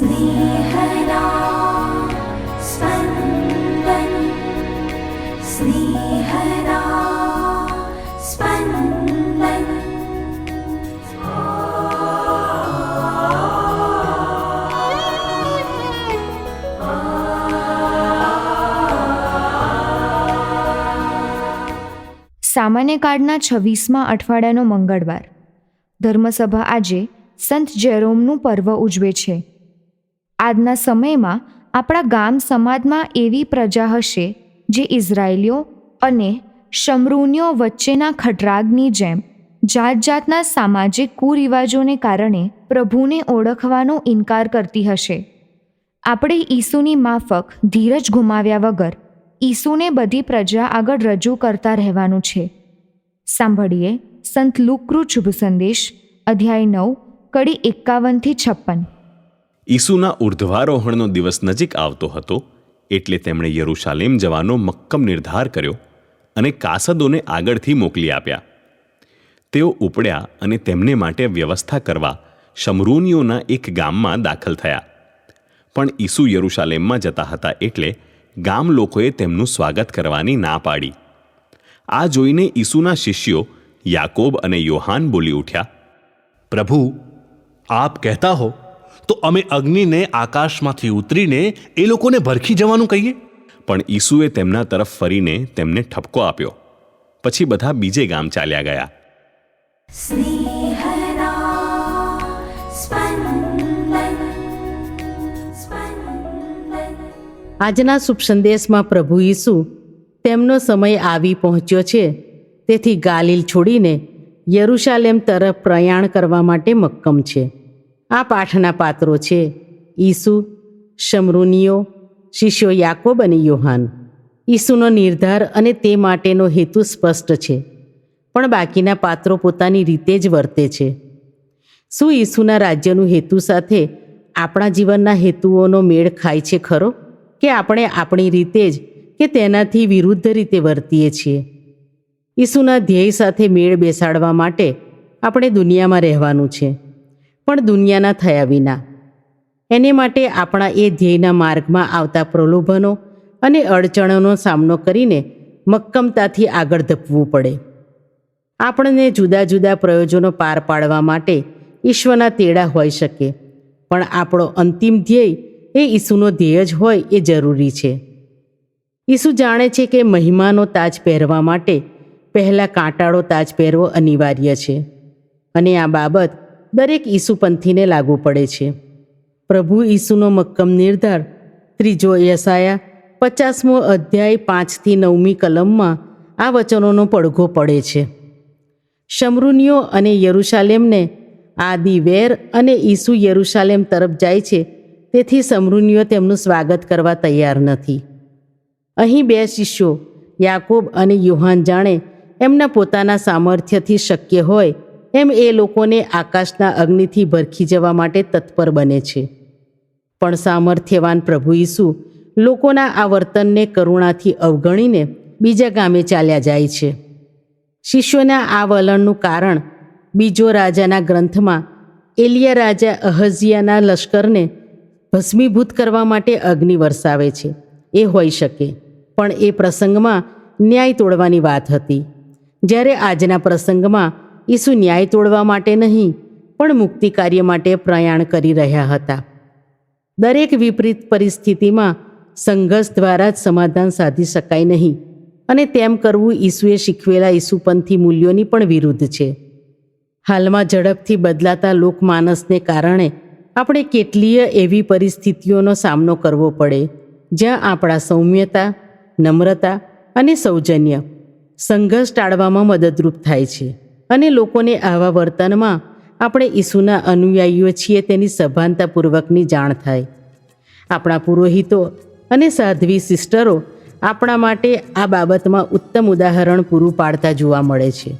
स्नेहदा स्पन्दन् स्नेहदा स्पन्दन् સામાન્ય કાળના છવ્વીસમાં અઠવાડિયાનો મંગળવાર ધર્મસભા આજે સંત જેરોમનું પર્વ ઉજવે છે આજના સમયમાં આપણા ગામ સમાજમાં એવી પ્રજા હશે જે ઇઝરાયેલીઓ અને શમરૂનીઓ વચ્ચેના ખટરાગની જેમ જાત જાતના સામાજિક કુરિવાજોને કારણે પ્રભુને ઓળખવાનો ઇનકાર કરતી હશે. આપણે ઈસુની માફક ધીરજ ગુમાવ્યા વગર ઈસુને બધી પ્રજા આગળ રજૂ કરતા રહેવાનું છે. સાંભળીએ સંત લુકૃ શુભ સંદેશ, અધ્યાય નવ, કડી એકાવનથી છપ્પન. ઈસુના ઉર્ધ્વારોહણનો દિવસ નજીક આવતો હતો, એટલે તેમણે યરૂશાલેમ જવાનો મક્કમ નિર્ધાર કર્યો અને કાસદોને આગળથી મોકલી આપ્યા. તેઓ ઉપડ્યા અને તેમને માટે વ્યવસ્થા કરવા શમરૂનીઓના એક ગામમાં દાખલ થયા. પણ ઈસુ યરૂશાલેમમાં જતા હતા એટલે ગામ લોકોએ તેમનું સ્વાગત કરવાની ના પાડી. આ જોઈને ઈસુના શિષ્યો યાકોબ અને યોહાન બોલી ઉઠ્યા, પ્રભુ, આપ કહેતા હો તો અમે અગ્નિને આકાશમાંથી ઉતરીને એ લોકોને ભરખી જવાનું કહીએ? પણ ઈસુએ તેમના તરફ ફરીને તેમને ઠપકો આપ્યો. પછી બધા બીજે ગામ ચાલ્યા ગયા. આજના શુભ સંદેશમાં પ્રભુ ઈસુ તેમનો સમય આવી પહોંચ્યો છે. તેથી ગાલિલ છોડીને યરુશાલેમ તરફ પ્રયાણ કરવા માટે મક્કમ છે. આ પાઠના પાત્રો છે ઈસુ, શમરૂનીઓ, શિષ્યો યાકોબ અને યોહાન. ઈસુનો નિર્ધાર અને તે માટેનો હેતુ સ્પષ્ટ છે, પણ બાકીના પાત્રો પોતાની રીતે જ વર્તે છે. શું ઈસુના રાજ્યનું હેતુ સાથે આપણા જીવનના હેતુઓનો મેળ ખાય છે ખરો? કે આપણે આપણી રીતે જ કે તેનાથી વિરુદ્ધ રીતે વર્તીએ છીએ? ઈસુના ધ્યેય સાથે મેળ બેસાડવા માટે આપણે દુનિયામાં રહેવાનું છે. પણ દુનિયાના થયા વિના. એને માટે આપણા એ ધ્યેયના માર્ગમાં આવતા પ્રલોભનો અને અડચણોનો સામનો કરીને મક્કમતાથી આગળ ધપવું પડે. આપણને જુદા જુદા પ્રયોજનો પાર પાડવા માટે ઈશ્વરના તેડા હોઈ શકે, પણ આપણો અંતિમ ધ્યેય એ ઈસુનો ધ્યેય જ હોય એ જરૂરી છે. ઈસુ જાણે છે કે મહિમાનો તાજ પહેરવા માટે પહેલાં કાંટાળો તાજ પહેરવો અનિવાર્ય છે. અને આ બાબત દરેક ઈસુપંથીને લાગુ પડે છે. પ્રભુ ઈસુનો મક્કમ નિર્ધાર ત્રીજો યસાયા પચાસમો અધ્યાય પાંચથી નવમી કલમમાં આ વચનોનો પડઘો પડે છે. શમરૂનીઓ અને યરૂશાલેમને આદિ વેર અને ઈસુ યરૂશાલેમ તરફ જાય છે, તેથી સમૃનીઓ તેમનું સ્વાગત કરવા તૈયાર નથી. અહીં બે શિષ્યો, યાકોબ અને યુહાન જાણે એમના પોતાના સામર્થ્યથી શક્ય હોય એમ એ લોકોને આકાશના અગ્નિથી ભરખી જવા માટે તત્પર બને છે. પણ સામર્થ્યવાન પ્રભુ ઈસુ લોકોના આ વર્તનને કરુણાથી અવગણીને બીજા ગામે ચાલ્યા જાય છે. શિષ્યોના આ વલણનું કારણ બીજો રાજાના ગ્રંથમાં એલિયા રાજા અહઝિયાના લશ્કરને ભસ્મીભૂત કરવા માટે અગ્નિ વરસાવે છે. એ હોઈ શકે, પણ એ પ્રસંગમાં ન્યાય તોડવાની વાત હતી. જ્યારે આજના પ્રસંગમાં ઈસુ ન્યાય તોડવા માટે નહીં, પણ મુક્તિ કાર્ય માટે પ્રયાણ કરી રહ્યા હતા. દરેક વિપરીત પરિસ્થિતિમાં સંઘર્ષ દ્વારા જ સમાધાન સાધી શકાય નહીં અને તેમ કરવું ઈસુએ શીખવેલા ઈસુપંથી મૂલ્યોની પણ વિરુદ્ધ છે. હાલમાં ઝડપથી બદલાતા લોકમાનસને કારણે આપણે કેટલીય એવી પરિસ્થિતિઓનો સામનો કરવો પડે, જ્યાં આપણા સૌમ્યતા, નમ્રતા અને સૌજન્ય સંઘર્ષ ટાળવામાં મદદરૂપ થાય છે. અને લોકોને આવા વર્તનમાં આપણે ઈસુના અનુયાયીઓ છીએ તેની સભાનતાપૂર્વકની જાણ થાય. આપણા પુરોહિતો અને સાધ્વી સિસ્ટરો આપણા માટે આ બાબતમાં ઉત્તમ ઉદાહરણ પૂરું પાડતા જોવા મળે છે.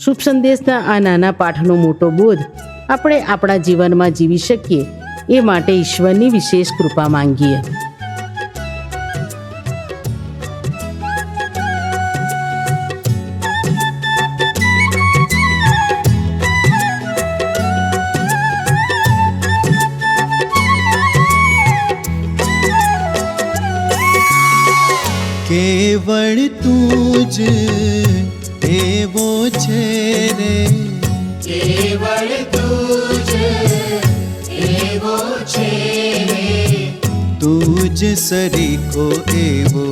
શુભ સંદેશના આ નાના પાઠનો મોટો બોધ આપણે આપણા જીવનમાં જીવી શકીએ એ માટે ઈશ્વરની વિશેષ કૃપા માંગીએ. કેવળ તું જ એવો છે રે. કેવળ તુજ એવો છે તું જ સરીખો એવો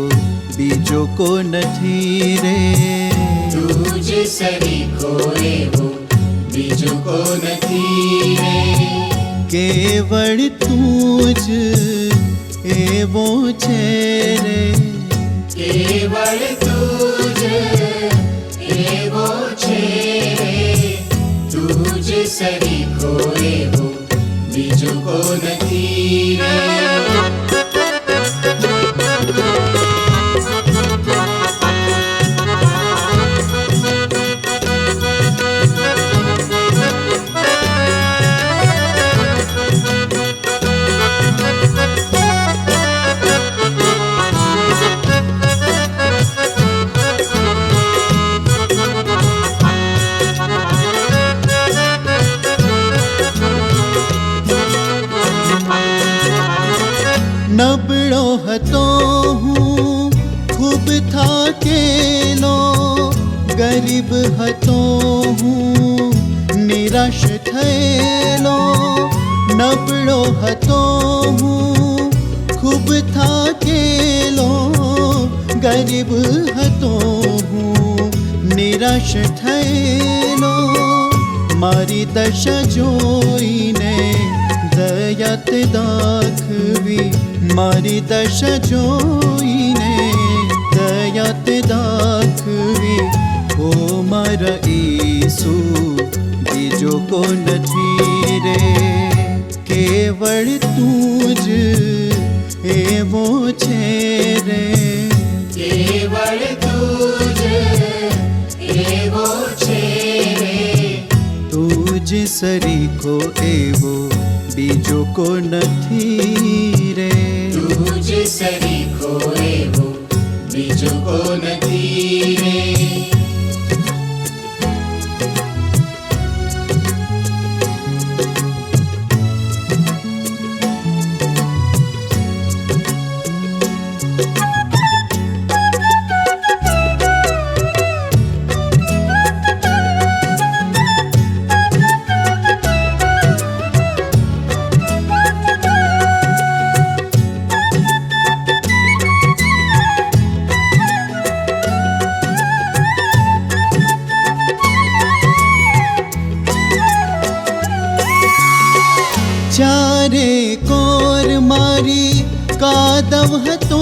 બીજો કો નથી રે. તુજ સરીખો એવો બીજો કો નથી રે. કેવળ તું જ એવો છે રે. કેવળ તુજ એવો છે તુજ સરીખો એવો બીજું કો નથી રે હતો હું ખૂબ થાકેલો ગરીબ હતો હું નિરાશ થયેલો નબળો હતો હું ખૂબ થાકેલો ગરીબ હતો હું નિરાશ થયેલો મારી દશા જોઈને દયાત દાખવી મારી દશ જોઈને દયાત દાખવી ઓ મારા ઈસુ બીજો કો નથી રે કેવળ તું જ એવો છે રે કેવળ તુજ એવો છે તું જ સરીખો એવો બીજો કો નથી રે. તુજ સરીખો એવો બીજો કો નથી રે. મારી કાદવ હતો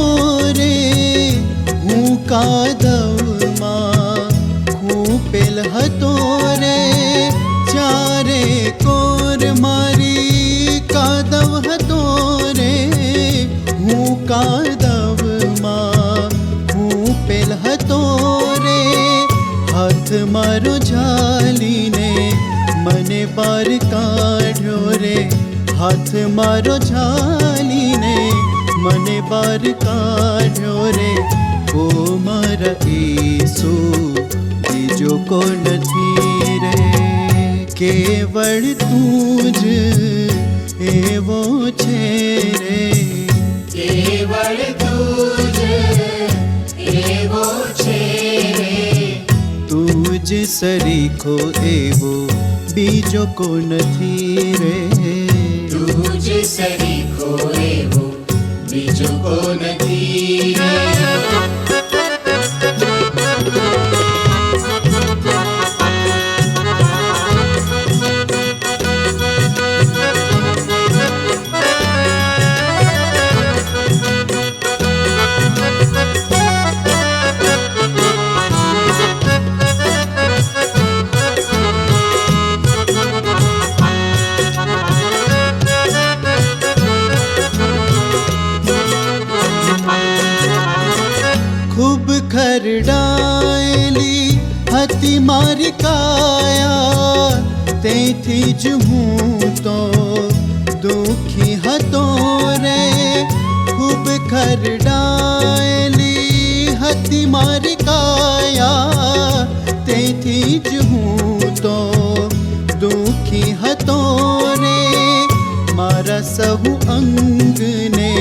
રે હું કાદવમાં ખૂપેલ હતો રે ચારે કોર મારી કાદવ હતો રે હું કાદવમાં ખૂપેલ હતો રે હાથ મારો ઝાલીને મને બહાર કાઢ્યો રે હાથ મારો ઝાલીને મને બાર કાઢ્યો રે. ઓ મારા ઈસુ બીજો કો નથી રે? કેવળ તું જ એવો છે રે. કેવળ તુજ એવો છે તું જ સરીખો એવો બીજો કો નથી રે? સરીખો એવો બીજો કો નથી રે ખરડાયેલી હતી મારી કાયા તેથી જ હું તો દુખી હતો રે. ખૂબ ખરડાયેલી હતી મારી કાયા તેથી જ હું તો દુખી હતો રે. મારા સહુ અંગને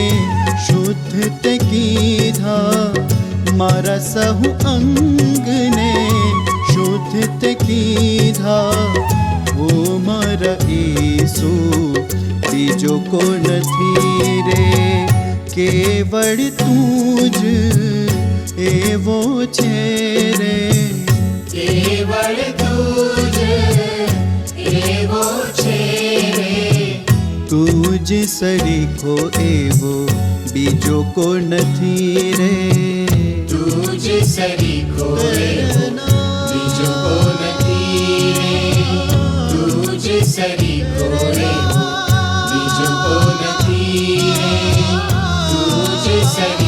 શુદ્ધ તે કીધા. મારા સહુ અંગને શુદ્ધ તે કીધા ઓ મારા ઈસુ બીજો કો નથી રે? કેવળ તું જ એવો છે રે. કેવળ તુજ એવો છે રે. તું જ સરીખો એવો બીજો કો નથી રે? તુજ સરીખો એવો બીજો કો નથી રે તુજ સરીખો એવો બીજો કો નથી રે તુજ સરીખો